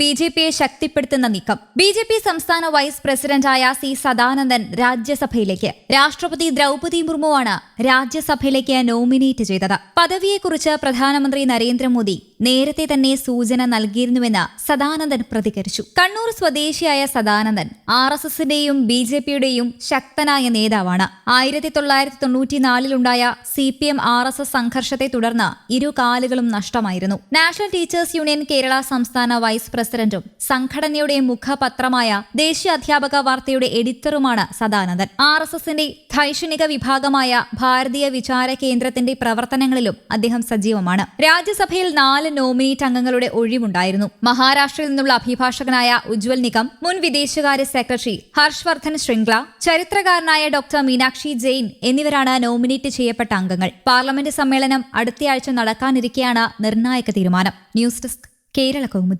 B J പിയെ ശക്തിപ്പെടുത്തുന്ന നീക്കം. ബി ജെ പി സംസ്ഥാന വൈസ് പ്രസിഡന്റായ സി സദാനന്ദൻ രാജ്യസഭയിലേക്ക്. രാഷ്ട്രപതി ദ്രൗപതി മുർമുവാണ് രാജ്യസഭയിലേക്ക് നോമിനേറ്റ് ചെയ്തത്. പദവിയെക്കുറിച്ച് പ്രധാനമന്ത്രി നരേന്ദ്രമോദി നേരത്തെ തന്നെ സൂചന നൽകിയിരുന്നുവെന്ന് സദാനന്ദൻ പ്രതികരിച്ചു. കണ്ണൂർ സ്വദേശിയായ സദാനന്ദൻ ആർ എസ് എസിന്റെയും ബി ജെ പിയുടെയും ശക്തനായ നേതാവാണ്. ആയിരത്തി തൊള്ളായിരത്തി തൊണ്ണൂറ്റിനാലിലുണ്ടായ C P M R S S സംഘർഷത്തെ തുടർന്ന് ഇരു കാലുകളും നഷ്ടമായിരുന്നു. നാഷണൽ ടീച്ചേഴ്സ് യൂണിയൻ കേരള സംസ്ഥാന വൈസ് പ്രസിഡന്റും സംഘടനയുടെ മുഖപത്രമായ ദേശീയ അധ്യാപക വാർത്തയുടെ എഡിറ്ററുമാണ് സദാനന്ദൻ. ആർ എസ് എസിന്റെ ധൈഷണിക വിഭാഗമായ ഭാരതീയ വിചാര കേന്ദ്രത്തിന്റെ പ്രവർത്തനങ്ങളിലും അദ്ദേഹം സജീവമാണ്. രാജ്യസഭയിൽ നാല് നോമിനേറ്റ് അംഗങ്ങളുടെ ഒഴിവുണ്ടായിരുന്നു. മഹാരാഷ്ട്രയിൽ നിന്നുള്ള അഭിഭാഷകനായ ഉജ്വൽ നിഗം മുൻ വിദേശകാര്യ സെക്രട്ടറി ഹർഷവർദ്ധൻ ശൃംഗ്ല ചരിത്രകാരനായ ഡോക്ടർ മീനാക്ഷി ജെയിൻ എന്നിവരാണ് നോമിനേറ്റ് ചെയ്യപ്പെട്ട അംഗങ്ങൾ. പാർലമെന്റ് സമ്മേളനം അടുത്തയാഴ്ച നടക്കാനിരിക്കെയാണ് നിർണായക തീരുമാനം. News desk Kerala Kaumudi.